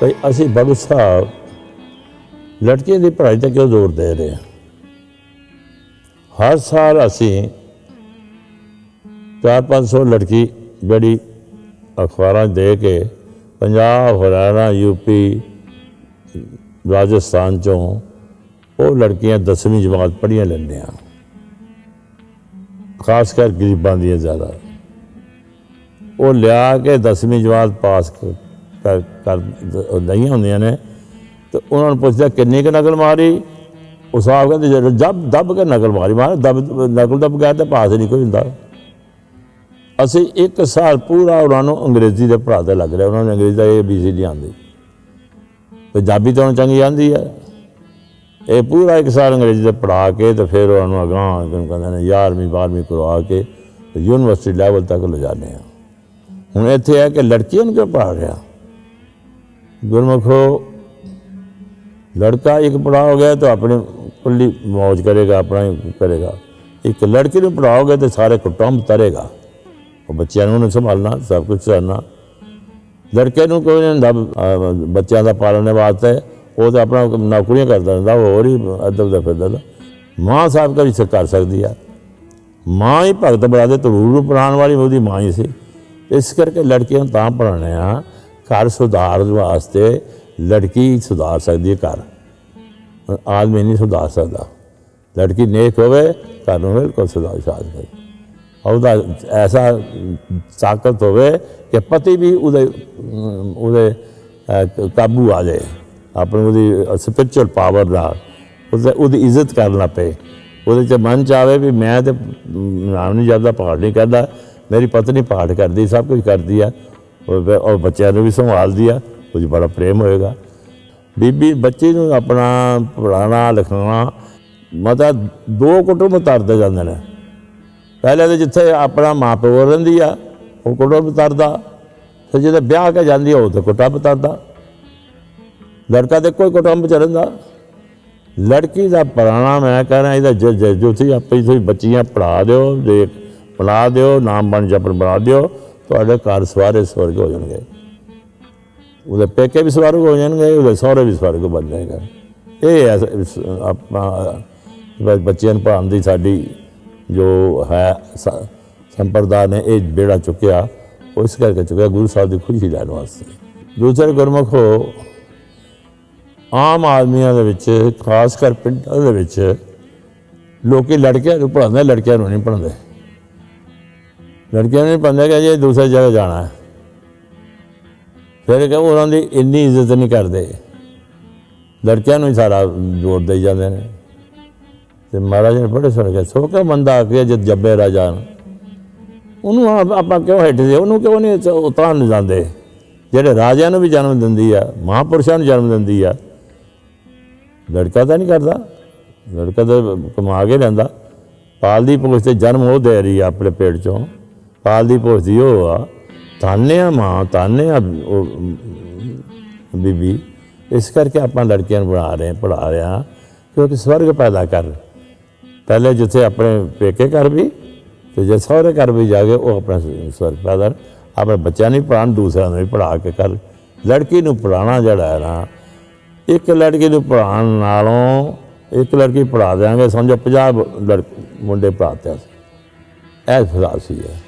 ਭਈ, ਅਸੀਂ ਬਗੂ ਸਾਹਿਬ ਲੜਕੀਆਂ ਦੀ ਪੜ੍ਹਾਈ ਤੇ ਕਿਉਂ ਜ਼ੋਰ ਦੇ ਰਹੇ ਹਾਂ? ਹਰ ਸਾਲ ਅਸੀਂ 4-500 ਲੜਕੀ ਜਿਹੜੀ ਅਖਬਾਰਾਂ ਦੇ ਕੇ ਪੰਜਾਬ, ਹਰਿਆਣਾ ਯੂਪੀ ਰਾਜਸਥਾਨ ਚੋਂ ਉਹ ਲੜਕੀਆਂ 10ਵੀਂ ਜਮਾਤ ਪੜ੍ਹੀਆਂ ਲੈਂਦੇ ਆ ਖਾਸ ਕਰ ਗਰੀਬਾਂ ਦੀਆਂ ਜ਼ਿਆਦਾ। ਉਹ ਲਿਆ ਕੇ 10ਵੀਂ ਜਮਾਤ ਪਾਸ ਕਰ ਕਰ ਉਹ ਨਹੀਂ ਹੁੰਦੀਆਂ ਨੇ। ਤੇ ਉਹਨਾਂ ਨੂੰ ਪੁੱਛਦਾ ਕਿੰਨੀ ਕੁ ਨਕਲ ਮਾਰੀ? ਉਹ ਸਾਹਿਬ ਕਹਿੰਦੇ ਜਦੋਂ ਜਬ, ਦਬ ਕੇ ਨਕਲ ਮਾਰੀ, ਮਾਰ, ਦਬ, ਨਕਲ ਦਾ ਬਗੈਰ ਤਾਂ ਪਾਸ ਹੀ ਨਹੀਂ ਕੋਈ ਹੁੰਦਾ। ਅਸੀਂ ਇੱਕ ਸਾਲ ਪੂਰਾ ਉਹਨਾਂ ਨੂੰ ਅੰਗਰੇਜ਼ੀ ਦੇ ਪੜ੍ਹਾਤੇ ਲੱਗ ਰਿਹਾ, ਉਹਨਾਂ ਨੂੰ ਅੰਗਰੇਜ਼ੀ ਦਾ ਏ ਬੀ ਸੀ ਨਹੀਂ ਆਉਂਦੀ ਪੰਜਾਬੀ ਤਾਂ ਉਹਨੂੰ ਚੰਗੀ ਆਉਂਦੀ ਹੈ ਇਹ ਪੂਰਾ ਇੱਕ ਸਾਲ ਅੰਗਰੇਜ਼ੀ ਦੇ ਪੜ੍ਹਾ ਕੇ ਤੇ ਫਿਰ ਉਹਨਾਂ ਨੂੰ ਅਗਾਂਹ ਕਿਉਂ ਕਹਿੰਦੇ ਨੇ 11ਵੀਂ 12ਵੀਂ ਕਰਵਾ ਕੇ ਯੂਨੀਵਰਸਿਟੀ ਲੈਵਲ ਤੱਕ ਲਿਜਾਣੇ ਆ। ਹੁਣ ਇੱਥੇ ਹੈ ਕਿ ਲੜਕੀਆਂ ਨੂੰ ਕਿਉਂ ਪੜ੍ਹਾ ਰਿਹਾ? ਗੁਰਮੁਖੋ, ਲੜਕਾ ਇੱਕ ਪੜਾਓਗੇ ਤਾਂ ਆਪਣੇ ਕੁੱਲੀ ਮौज ਕਰੇਗਾ, ਆਪਣਾ ਹੀ ਕਰੇਗਾ। ਇੱਕ ਲੜਕੇ ਨੂੰ ਪੜਾਓਗੇ ਤੇ ਸਾਰੇ ਕੁਟੁੰਬ ਤਰੇਗਾ। ਉਹ ਬੱਚਿਆਂ ਨੂੰ ਸੰਭਾਲਣਾ, ਸਭ ਕੁਝ ਕਰਨਾ। ਲੜਕੇ ਨੂੰ ਕੋਈ ਨਹੀਂ ਹੁੰਦਾ ਬੱਚਿਆਂ ਦਾ ਪਾਲਣ ਵਾਸਤੇ। ਉਹ ਤਾਂ ਆਪਣਾ ਨੌਕਰੀਆਂ ਕਰਦਾ ਹੁੰਦਾ ਹੋਰ ਹੀ ਅਦਬ ਦਾ ਫਿਰਦਾ ਮਾਂ ਸਾਹਿਬ ਕਰੀ ਸ ਕਰ ਸਕਦੀ ਆ। ਮਾਂ ਹੀ ਭਗਤ ਬਣਾ ਦੇ ਤਰੂਰ ਨੂੰ ਪੜਾਉਣ ਵਾਲੀ ਉਹਦੀ ਮਾਂ ਹੀ ਸੀ। ਇਸ ਕਰਕੇ ਲੜਕੀਆਂ ਨੂੰ ਤਾਂ ਪੜਾਉਣੇ ਆ। ਘਰ ਸੁਧਾਰ ਵਾਸਤੇ ਲੜਕੀ ਸੁਧਾਰ ਸਕਦੀ ਹੈ ਘਰ। ਆਦਮੀ ਨਹੀਂ ਸੁਧਾਰ ਸਕਦਾ। ਲੜਕੀ ਨੇਕ ਹੋਵੇ, ਘਰ ਨੂੰ ਬਿਲਕੁਲ ਸੁਧਾਰ ਸਕਦੀ ਉਹਦਾ ਐਸਾ ਤਾਕਤ ਹੋਵੇ ਕਿ ਪਤੀ ਵੀ ਉਹਦੇ ਉਹਦੇ ਕਾਬੂ ਆ ਜਾਏ। ਆਪਣੀ ਉਹਦੀ ਸਪਿਰਚੁਅਲ ਪਾਵਰ ਨਾਲ। ਉਹਦੇ, ਉਹਦੀ ਇੱਜ਼ਤ ਕਰਨਾ ਪਏ ਉਹਦੇ ਚ ਮਨ ਚ ਆਵੇ ਵੀ ਮੈਂ ਤੇ ਨਾਮ ਨਹੀਂ ਜਾਂਦਾ ਪਾਠ ਨਹੀਂ ਕਰਦਾ। ਮੇਰੀ ਪਤਨੀ ਪਾਠ ਕਰਦੀ, ਸਭ ਕੁਝ ਕਰਦੀ ਆ। ਉਹ ਬੱਚਿਆਂ ਨੂੰ ਵੀ ਸੰਭਾਲਦੀ ਆ ਉਹਦੀ ਬੜਾ ਪ੍ਰੇਮ ਹੋਏਗਾ। ਬੀਬੀ, ਬੱਚੇ ਨੂੰ ਆਪਣਾ ਪੜਾਉਣਾ ਲਿਖਾਉਣਾ ਮਤਲਬ ਦੋ ਕੁਟੁੰਬ ਤਰਦੇ ਜਾਂਦੇ ਨੇ। ਪਹਿਲੇ ਤਾਂ ਜਿੱਥੇ ਆਪਣਾ ਮਾਪਿਓ ਰਹਿੰਦੀ ਆ, ਉਹ ਕੁਟੁੰਬ ਤਰਦਾ। ਫਿਰ ਜਦੋਂ ਵਿਆਹ ਕੇ ਜਾਂਦੀ ਆ, ਉਹ ਤੇ ਕੁਟੁੰਬ ਤਰਦਾ। ਲੜਕਾ ਤੇ ਕੋਈ ਕੁਟੁੰਬ ਚ ਰਹਿੰਦਾ। ਲੜਕੀ ਦਾ ਪੁਰਾਣਾ ਮੈਂ ਕਹਿ ਰਿਹਾ ਇਹਦਾ ਜੋ ਜੋ- ਤੁਸੀਂ ਆਪੇ ਤੁਸੀਂ ਬੱਚੀਆਂ ਪੜਾ ਦਿਓ, ਦੇਖ ਬਣਾ ਦਿਓ, ਨਾਮ ਬਣ ਜਪਨ ਬਣਾ ਦਿਓ। ਤੁਹਾਡੇ ਘਰ ਸਵਾਰੇ ਸਵਰਗ ਹੋ ਜਾਣਗੇ। ਉਹਦੇ ਪੇਕੇ ਵੀ ਸਵਰਗ ਹੋ ਜਾਣਗੇ, ਉਹਦੇ ਸਹੁਰੇ ਵੀ ਸਵਰਗ ਬਣ ਜਾਏਗਾ। ਇਹ ਹੈ ਇਸ- ਆਪਣਾ ਬੱਚਿਆਂ ਨੂੰ ਪੜ੍ਹਾਉਣ ਦੀ ਸਾਡੀ ਜੋ ਹੈ ਸੰਪਰਦਾ ਨੇ ਇਹ ਬੇੜਾ ਚੁੱਕਿਆ। ਉਹ ਇਸ ਕਰਕੇ ਚੁੱਕਿਆ, ਗੁਰੂ ਸਾਹਿਬ ਦੀ ਖੁਸ਼ੀ ਲੈਣ ਵਾਸਤੇ। ਦੂਸਰੇ ਗੁਰਮੁਖੋ ਆਮ ਆਦਮੀਆਂ ਦੇ ਵਿੱਚ, ਖਾਸ ਕਰ ਪਿੰਡਾਂ ਦੇ ਵਿੱਚ, ਲੋਕੀ ਲੜਕਿਆਂ ਨੂੰ ਪੜ੍ਹਾਉਂਦੇ, ਲੜਕਿਆਂ ਨੂੰ ਨਹੀਂ ਪੜ੍ਹਾਉਂਦੇ। ਲੜਕਿਆਂ ਨੂੰ ਨਹੀਂ ਪੜ੍ਹਾਉਂਦੇ ਕਿ ਜੇ ਦੂਸਰੀ ਜਗ੍ਹਾ ਜਾਣਾ ਹੈ। ਫਿਰ ਕਿ ਉਹਨਾਂ ਦੀ ਇੰਨੀ ਇੱਜ਼ਤ ਨਹੀਂ ਕਰਦੇ। ਲੜਕਿਆਂ ਨੂੰ ਹੀ ਸਾਰਾ ਜ਼ੋਰ ਦੇਈ ਜਾਂਦੇ ਨੇ। ਤੇ ਮਹਾਰਾਜ ਨੇ ਬੜੇ ਸੁਣ ਕੇ ਸੋ ਕੇ ਬੰਦਾ ਆ ਕੇ ਜਦ ਜੱਬੇ ਰਾਜਾ ਨੂੰ ਉਹਨੂੰ ਆਪ- ਆਪਾਂ ਕਿਉਂ ਹਟਦੇ ਉਹਨੂੰ ਕਿਉਂ ਨਹੀਂ ਉਤਾਰ ਨਹੀਂ ਜਾਂਦੇ ਜਿਹੜੇ ਰਾਜਿਆਂ ਨੂੰ ਵੀ ਜਨਮ ਦਿੰਦੀ ਆ, ਮਹਾਪੁਰਸ਼ਾਂ ਨੂੰ ਜਨਮ ਦਿੰਦੀ ਆ, ਲੜਕਾ ਤਾਂ ਨਹੀਂ ਕਰਦਾ। ਲੜਕਾ ਤਾਂ ਕਮਾ ਕੇ ਲੈਂਦਾ। ਪਾਲਦੀ ਪੋਸ ਤੇ ਜਨਮ ਉਹ ਦੇ ਰਹੀ ਆ ਆਪਣੇ ਪੇਟ ਚੋਂ। ਪਾਲਦੀ ਪੋਸਦੀ ਉਹ ਆ। ਤਾਨੇ ਆ ਮਾਂ ਤਾਨੇ ਆ ਉਹ, ਬੀਬੀ। ਇਸ ਕਰਕੇ ਆਪਾਂ ਲੜਕੀਆਂ ਨੂੰ ਬਣਾ ਰਹੇ ਹਾਂ ਪੜਾ ਰਹੇ ਹਾਂ, ਕਿਉਂਕਿ ਸਵਰਗ ਪੈਦਾ ਕਰ। ਪਹਿਲੇ ਜਿੱਥੇ ਆਪਣੇ ਪੇਕੇ ਘਰ ਵੀ, ਤੇ ਜੇ ਸਹੁਰੇ ਘਰ ਵੀ ਜਾ ਕੇ ਉਹ ਆਪਣਾ ਸਵਰਗ ਪੈਦਾ ਆਪਣੇ ਬੱਚਿਆਂ ਨੂੰ ਪੜਾਉਣ ਦੂਸਰਿਆਂ ਨੂੰ ਵੀ ਪੜਾ ਕੇ ਕਰ। ਲੜਕੀ ਨੂੰ ਪੜਾਉਣਾ ਜਿਹੜਾ ਹੈ ਨਾ, ਇੱਕ ਲੜਕੀ ਨੂੰ ਪੜਾਉਣ ਨਾਲੋਂ ਇੱਕ ਲੜਕੀ ਪੜਾ ਦਿਆਂਗੇ। ਸਮਝੋ 50 ਲੜ ਮੁੰਡੇ ਪੜਾਤੇ ਇਹ ਫਿਲਾਸਫੀ ਹੈ